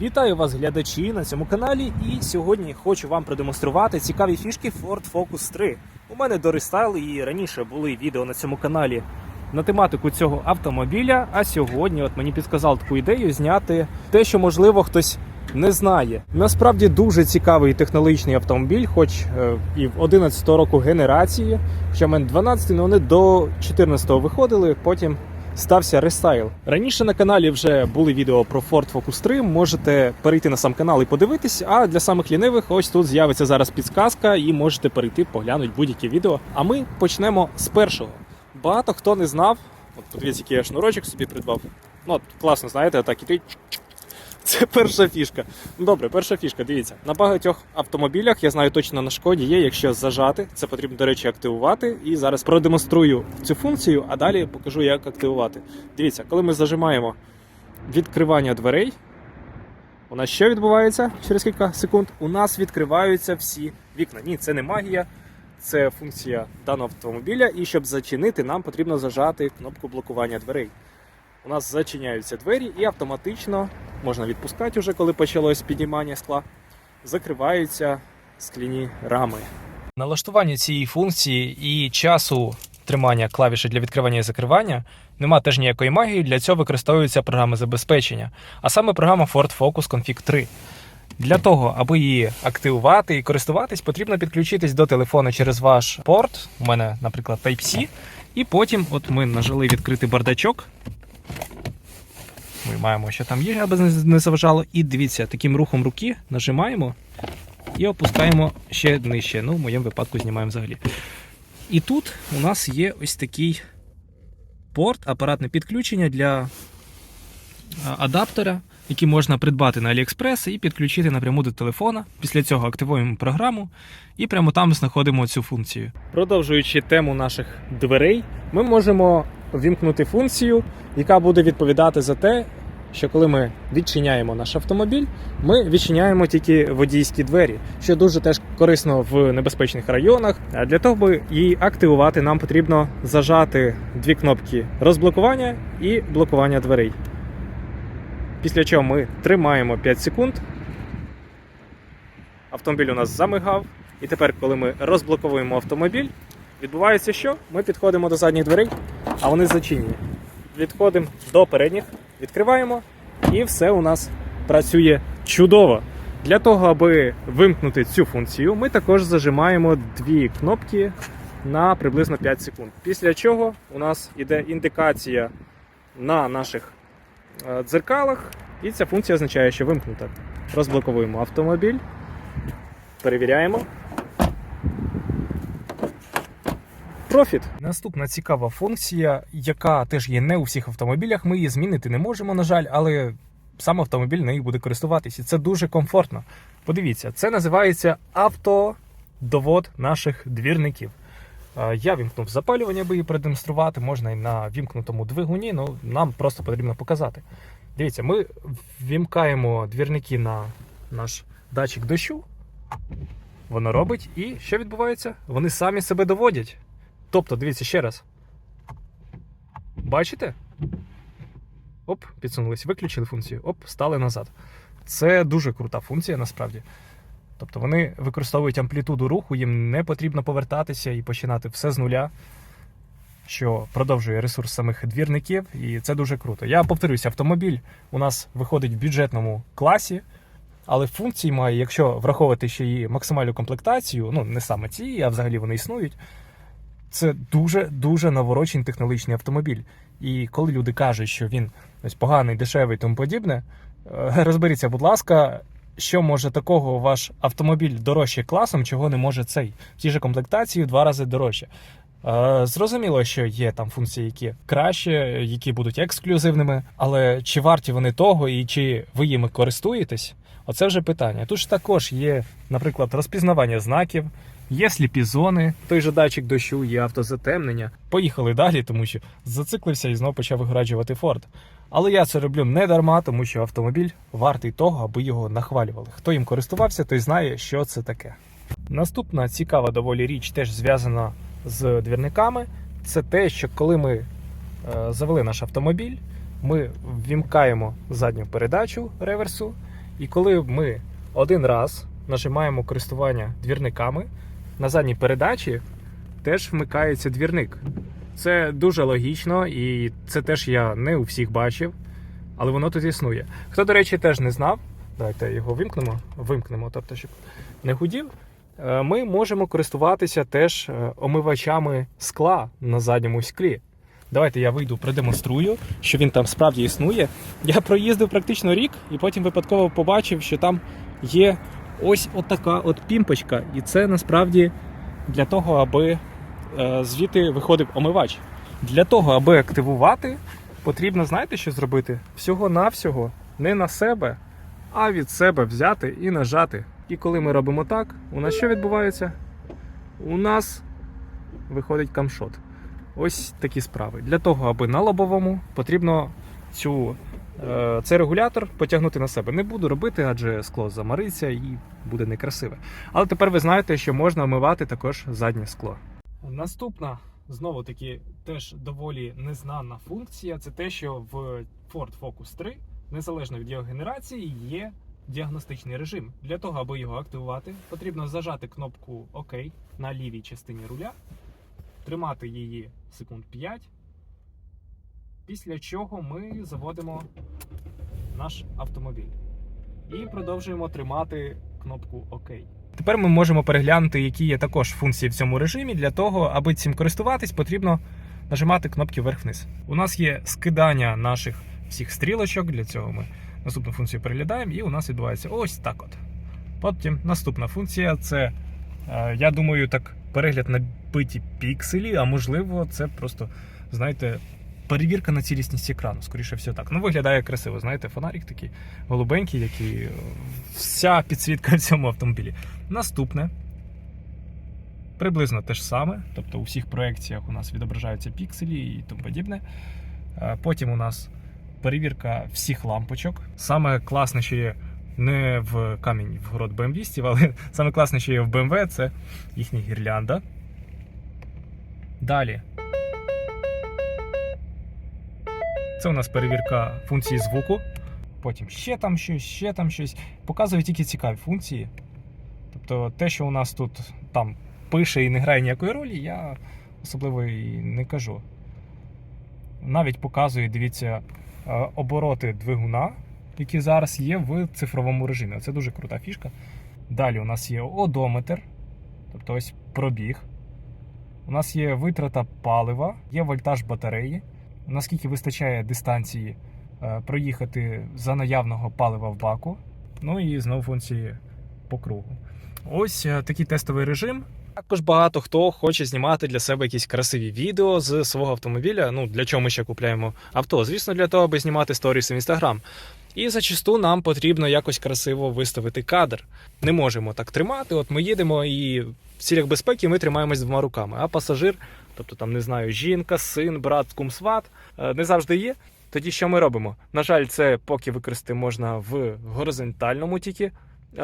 Вітаю вас, глядачі, на цьому каналі. І сьогодні хочу вам продемонструвати цікаві фішки Ford Focus 3. У мене до рестайл і раніше були відео на цьому каналі на тематику цього автомобіля. А сьогодні от мені підказав таку ідею зняти те, що можливо хтось не знає. Насправді дуже цікавий технологічний автомобіль, хоч е, і в 11 року генерації. Хоча в мене 12, але вони до 14-го виходили, потім стався рестайл. Раніше на каналі вже були відео про Ford Focus 3. Можете перейти на сам канал і подивитись. А для самих лінивих, ось тут з'явиться зараз підсказка, і можете перейти, поглянути будь-які відео. А ми почнемо з першого. Багато хто не знав. От подивіться, який я шнурочок собі придбав. Ну, от, класно, знаєте, так іти. Це перша фішка. Добре, перша фішка. Дивіться, на багатьох автомобілях я знаю точно на шкоді є. Якщо зажати, це потрібно, до речі, активувати. І зараз продемонструю цю функцію, а далі покажу, як активувати. Дивіться, коли ми зажимаємо відкривання дверей, у нас що відбувається через кілька секунд? У нас відкриваються всі вікна. Ні, це не магія. Це функція даного автомобіля, і щоб зачинити, нам потрібно зажати кнопку блокування дверей. У нас зачиняються двері і автоматично можна відпускати вже, коли почалось піднімання скла. Закриваються скляні рами. Налаштування цієї функції і часу тримання клавіші для відкривання і закривання нема теж ніякої магії. Для цього використовується програма забезпечення, а саме програма Ford Focus Config 3. Для того, аби її активувати і користуватись, потрібно підключитись до телефону через ваш порт. У мене, наприклад, Type-C. І потім, от ми нажали відкрити бардачок. Ми маємо, що там є, аби не заважало. І дивіться, таким рухом руки нажимаємо і опускаємо ще нижче. Ну, в моєму випадку знімаємо взагалі. І тут у нас є ось такий порт, апаратне підключення для адаптера, який можна придбати на AliExpress і підключити напряму до телефона. Після цього активуємо програму і прямо там знаходимо цю функцію. Продовжуючи тему наших дверей, ми можемо вімкнути функцію, яка буде відповідати за те, що коли ми відчиняємо наш автомобіль, ми відчиняємо тільки водійські двері, що дуже теж корисно в небезпечних районах. А для того, аби її активувати, нам потрібно зажати дві кнопки розблокування і блокування дверей. Після чого ми тримаємо 5 секунд. Автомобіль у нас замигав. І тепер, коли ми розблоковуємо автомобіль, відбувається що? Ми підходимо до задніх дверей, а вони зачинені. Відходимо до передніх, відкриваємо, і все у нас працює чудово. Для того, аби вимкнути цю функцію, ми також зажимаємо дві кнопки на приблизно 5 секунд. Після чого у нас йде індикація на наших е, дзеркалах, і ця функція означає, що вимкнута. Розблоковуємо автомобіль, перевіряємо. Профіт. Наступна цікава функція, яка теж є не у всіх автомобілях. Ми її змінити не можемо, на жаль, але сам автомобіль нею буде користуватися. Це дуже комфортно. Подивіться, це називається автодовод наших двірників. Е, Я вімкнув запалювання, аби її продемонструвати. Можна і на вімкнутому двигуні, ну нам просто потрібно показати. Дивіться, ми вімкаємо двірники на наш датчик дощу. Воно робить, і що відбувається? Вони самі себе доводять. Тобто, дивіться ще раз. Бачите? Оп, підсунулись, виключили функцію, оп, стали назад. Це дуже крута функція насправді. Тобто вони використовують амплітуду руху, їм не потрібно повертатися і починати все з нуля, що продовжує ресурс самих двірників, і це дуже круто. Я повторюся, автомобіль у нас виходить в бюджетному класі, але функції має, якщо враховувати ще її максимальну комплектацію, ну не саме ці, а взагалі вони існують. Це дуже дуже наворочений технологічний автомобіль. І коли люди кажуть, що він ось поганий, дешевий тому подібне, е, розберіться, будь ласка, що може такого ваш автомобіль дорожче класом, чого не може цей в тій же комплектації в два рази дорожче. Е, Зрозуміло, що є там функції, які краще, які будуть ексклюзивними, але чи варті вони того і чи ви їми користуєтесь? Оце вже питання. Тут ж також є, наприклад, розпізнавання знаків, є сліпі зони, той же датчик дощу, є автозатемнення. Поїхали далі, тому що зациклився і знову почав виграджувати Форд. Але я це роблю не дарма, тому що автомобіль вартий того, аби його нахвалювали. Хто їм користувався, той знає, що це таке. Наступна цікава доволі річ теж зв'язана з двірниками. Це те, що коли ми е, завели наш автомобіль, ми ввімкаємо задню передачу реверсу, І коли ми один раз нажимаємо користування двірниками, на задній передачі теж вмикається двірник. Це дуже логічно, і це теж я не у всіх бачив, але воно тут існує. Хто, до речі, теж не знав, давайте його вимкнемо, вимкнемо, тобто, щоб не гудів. Е, Ми можемо користуватися теж е, омивачами скла на задньому склі. Давайте я вийду, продемонструю, що він там справді існує. Я проїздив практично рік і потім випадково побачив, що там є ось отака от пімпочка. І це насправді для того, аби е, звідти виходив омивач. Для того, аби активувати, потрібно, знаєте, що зробити? Всього-навсього не на себе, а від себе взяти і нажати. І коли ми робимо так, у нас що відбувається? У нас виходить камшот. Ось такі справи. Для того, аби на лобовому потрібно цю, цей регулятор потягнути на себе. Не буду робити, адже скло замариться і буде некрасиве. Але тепер ви знаєте, що можна омивати також заднє скло. Наступна, знову таки, теж доволі незнана функція це те, що в Ford Focus 3, незалежно від його генерації, є діагностичний режим. Для того, аби його активувати, потрібно зажати кнопку ОК на лівій частині руля, тримати її секунд 5, після чого ми заводимо наш автомобіль і продовжуємо тримати кнопку ОК. Тепер ми можемо переглянути, які є також функції в цьому режимі. Для того, аби цим користуватись, потрібно нажимати кнопки вверх-вниз. У нас є скидання наших всіх стрілочок. Для цього ми наступну функцію переглядаємо, і у нас відбувається ось так от. Потім наступна функція це, е, я думаю, так перегляд на биті пікселі, а можливо, це просто, знаєте, перевірка на цілісність екрану. Скоріше все так. Ну, виглядає красиво, знаєте, фонарик такий голубенький, який е, вся підсвітка в цьому автомобілі. Наступне. Приблизно те ж саме, тобто у всіх проекціях у нас відображаються пікселі і тому подібне. Е, Потім у нас перевірка всіх лампочок. Саме класне, що є не в камінь в город BMW, але саме класне, що є в BMW, це їхня гірлянда. Далі. Це у нас перевірка функції звуку. Потім ще там щось, ще там щось. Показує тільки цікаві функції. Тобто те, що у нас тут там пише і не грає ніякої ролі, я особливо і не кажу. Навіть показує, дивіться, е, обороти двигуна, які зараз є в цифровому режимі. Це дуже крута фішка. Далі у нас є одометр, тобто ось пробіг. У нас є витрата палива, є вольтаж батареї. Наскільки вистачає дистанції е, проїхати за наявного палива в баку. Ну і знову функції по кругу. Ось е, такий тестовий режим. Також багато хто хоче знімати для себе якісь красиві відео з свого автомобіля. Ну для чого ми ще купляємо авто? Звісно, для того, аби знімати сторіси в інстаграм. І зачасту нам потрібно якось красиво виставити кадр. Не можемо так тримати. От ми їдемо і в цілях безпеки ми тримаємось двома руками. А пасажир, тобто там не знаю, жінка, син, брат, кум, сват, е, не завжди є. Тоді що ми робимо? На жаль, це поки використати можна в горизонтальному тільки е,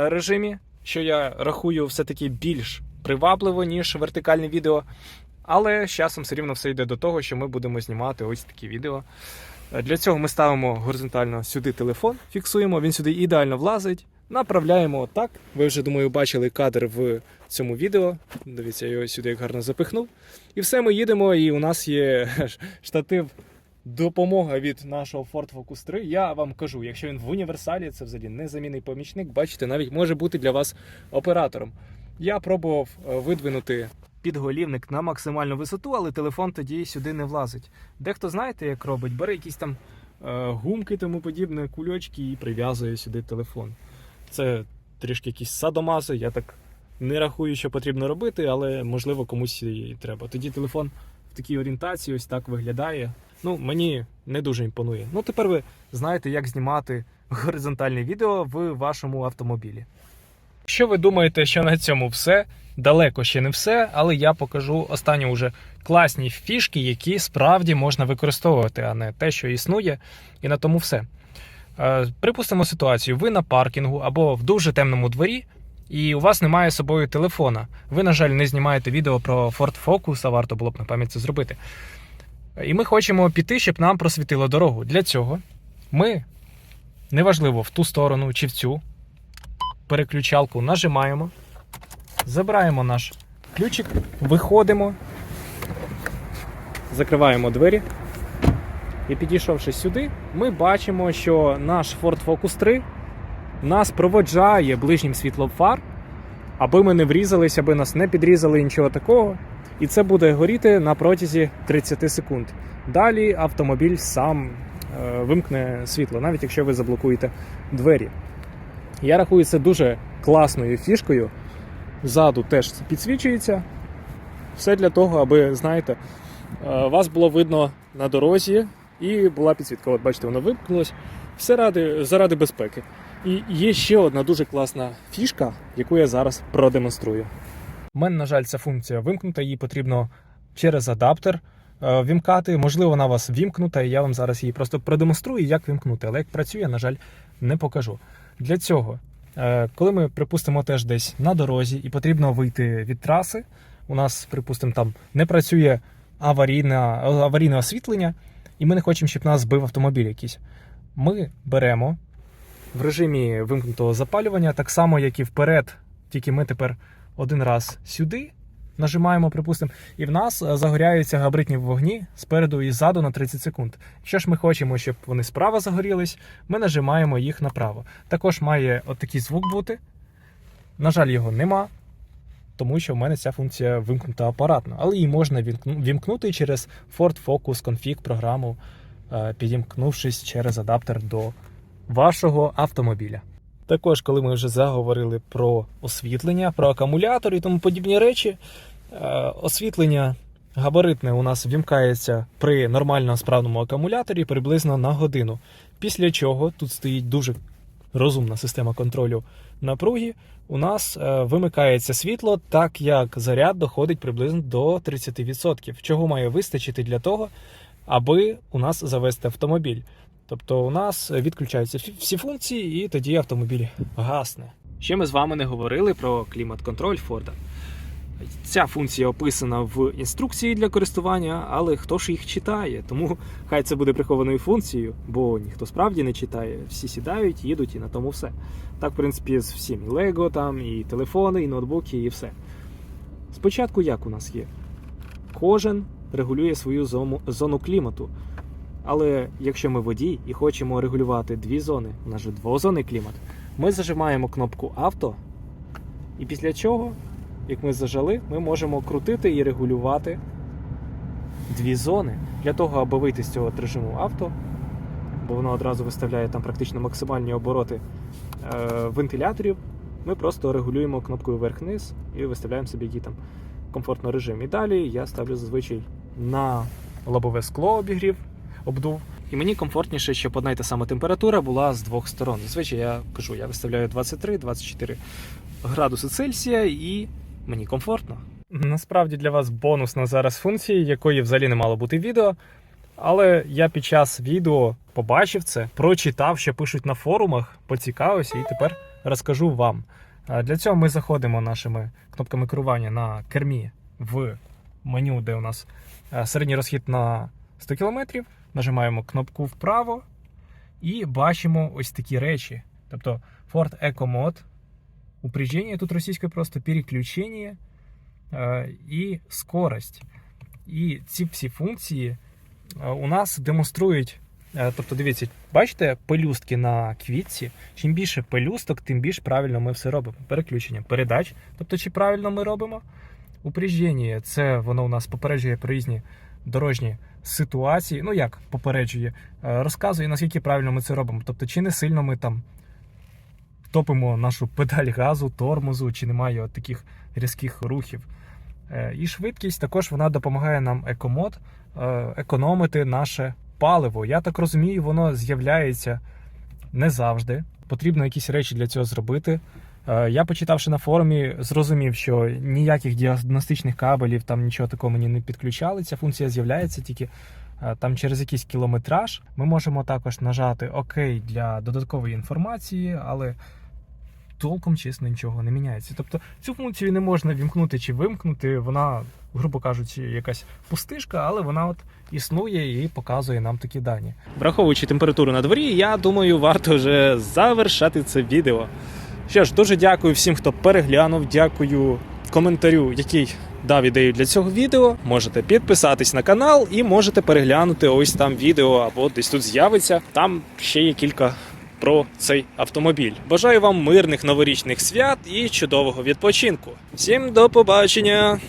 режимі, що я рахую все-таки більш привабливо, ніж вертикальне відео. Але з часом все рівно все йде до того, що ми будемо знімати ось такі відео. Е, Для цього ми ставимо горизонтально сюди телефон, фіксуємо, він сюди ідеально влазить. Направляємо отак. Ви вже, думаю, бачили кадр в цьому відео. Дивіться, я його сюди як гарно запихнув. І все, ми їдемо, і у нас є штатив допомога від нашого Ford Focus 3. Я вам кажу, якщо він в універсалі, це взагалі незамінний помічник. Бачите, навіть може бути для вас оператором. Я пробував е, видвинути підголівник на максимальну висоту, але телефон тоді сюди не влазить. Дехто знаєте, як робить, бере якісь там е, гумки, тому подібне, кульочки і прив'язує сюди телефон. Це трішки якісь садомази, я так не рахую, що потрібно робити, але можливо комусь і треба. Тоді телефон в такій орієнтації ось так виглядає. Ну, мені не дуже імпонує. Ну, тепер ви знаєте, як знімати горизонтальне відео в вашому автомобілі. Якщо ви думаєте, що на цьому все, далеко ще не все, але я покажу останні уже класні фішки, які справді можна використовувати, а не те, що існує, і на тому все. Е, Припустимо ситуацію: ви на паркінгу або в дуже темному дворі, і у вас немає з собою телефона. Ви, на жаль, не знімаєте відео про Ford Focus, а варто було б на пам'ять це зробити. І ми хочемо піти, щоб нам просвітило дорогу. Для цього ми, неважливо в ту сторону чи в цю, переключалку нажимаємо, забираємо наш ключик, виходимо, закриваємо двері. І підійшовши сюди, ми бачимо, що наш Ford Focus 3 нас проводжає ближнім світлом фар, аби ми не врізалися, аби нас не підрізали нічого такого. І це буде горіти на протязі 30 секунд. Далі автомобіль сам е, вимкне світло, навіть якщо ви заблокуєте двері. Я рахую це дуже класною фішкою. Ззаду теж підсвічується. Все для того, аби, знаєте, е, вас було видно на дорозі і була підсвітка. От бачите, воно вимкнулось. Все ради, заради безпеки. І є ще одна дуже класна фішка, яку я зараз продемонструю. У мене, на жаль, ця функція вимкнута, її потрібно через адаптер е, вімкати. Можливо, вона у вас вімкнута, і я вам зараз її просто продемонструю, як вімкнути. Але як працює, на жаль, не покажу. Для цього, е, коли ми, припустимо, теж десь на дорозі і потрібно вийти від траси, у нас, припустимо, там не працює аварійне, освітлення, і ми не хочемо, щоб нас збив автомобіль якийсь. Ми беремо в режимі вимкнутого запалювання, так само, як і вперед, тільки ми тепер один раз сюди нажимаємо, припустимо, і в нас е, загоряються габаритні вогні спереду і ззаду на 30 секунд. Якщо ж ми хочемо, щоб вони справа загорілись, ми нажимаємо їх направо. Також має от такий звук бути. На жаль, його нема, тому що в мене ця функція вимкнута апаратно, але її можна вімкнути через Ford Focus Config програму, е, підімкнувшись через адаптер до вашого автомобіля. Також, коли ми вже заговорили про освітлення, про акумулятор і тому подібні речі, е, освітлення габаритне у нас вімкається при нормально справному акумуляторі приблизно на годину. Після чого тут стоїть дуже розумна система контролю напруги. У нас е, вимикається світло, так як заряд доходить приблизно до 30%, чого має вистачити для того, аби у нас завести автомобіль. Тобто у нас відключаються всі функції, і тоді автомобіль гасне. Ще ми з вами не говорили про клімат-контроль Форда. Ця функція описана в інструкції для користування, але хто ж їх читає? Тому хай це буде прихованою функцією, бо ніхто справді не читає. Всі сідають, їдуть і на тому все. Так, в принципі, з всім і Лего, там, і телефони, і ноутбуки, і все. Спочатку як у нас є? Кожен регулює свою зону, зону клімату. Але якщо ми водій і хочемо регулювати дві зони, у нас же двозонний клімат, ми зажимаємо кнопку авто, і після чого, як ми зажали, ми можемо крутити і регулювати дві зони для того, аби вийти з цього режиму авто, бо воно одразу виставляє там практично максимальні обороти е, вентиляторів. Ми просто регулюємо кнопкою вверх-вниз і виставляємо собі який там комфортно режим. І далі я ставлю зазвичай на лобове скло обігрів, обдув. І мені комфортніше, щоб одна й та сама температура була з двох сторон. Зазвичай я кажу, я виставляю 23-24 градуси Цельсія і мені комфортно. Насправді для вас бонусна зараз функція, якої взагалі не мало бути відео. Але я під час відео побачив це, прочитав, що пишуть на форумах, поцікавився і тепер розкажу вам. Для цього ми заходимо нашими кнопками керування на кермі в меню, де у нас е, середній розхід на 100 км. Нажимаємо кнопку вправо і бачимо ось такі речі. Тобто Ford Eco Mode, упряжение, тут російською просто переключення і скорость. І ці всі функції е, у нас демонструють. е, Тобто, дивіться, бачите пелюстки на квітці. Чим більше пелюсток, тим більш правильно ми все робимо. Переключення передач. Тобто, чи правильно ми робимо? Упряження це воно у нас попереджує про різні дорожні ситуації. Ну як попереджує, Е, розказує, наскільки правильно ми це робимо. Тобто, чи не сильно ми там топимо нашу педаль газу, тормозу, чи немає от таких різких рухів. Е, І швидкість також вона допомагає нам екомод е, економити наше паливо. Я так розумію, воно з'являється не завжди. Потрібно якісь речі для цього зробити. Е, Я, почитавши на форумі, зрозумів, що ніяких діагностичних кабелів там нічого такого мені не підключали. Ця функція з'являється тільки там через якийсь кілометраж. Ми можемо також нажати ОК для додаткової інформації, але толком, чесно, нічого не міняється. Тобто цю функцію не можна вімкнути чи вимкнути, вона, грубо кажучи, якась пустишка, але вона от існує і показує нам такі дані. Враховуючи температуру на дворі, я думаю, варто вже завершати це відео. Що ж, дуже дякую всім, хто переглянув. Дякую коментарю, який дав ідею для цього відео. Можете підписатись на канал і можете переглянути ось там відео або десь тут з'явиться. Там ще є кілька про цей автомобіль. Бажаю вам мирних новорічних свят і чудового відпочинку. Всім до побачення!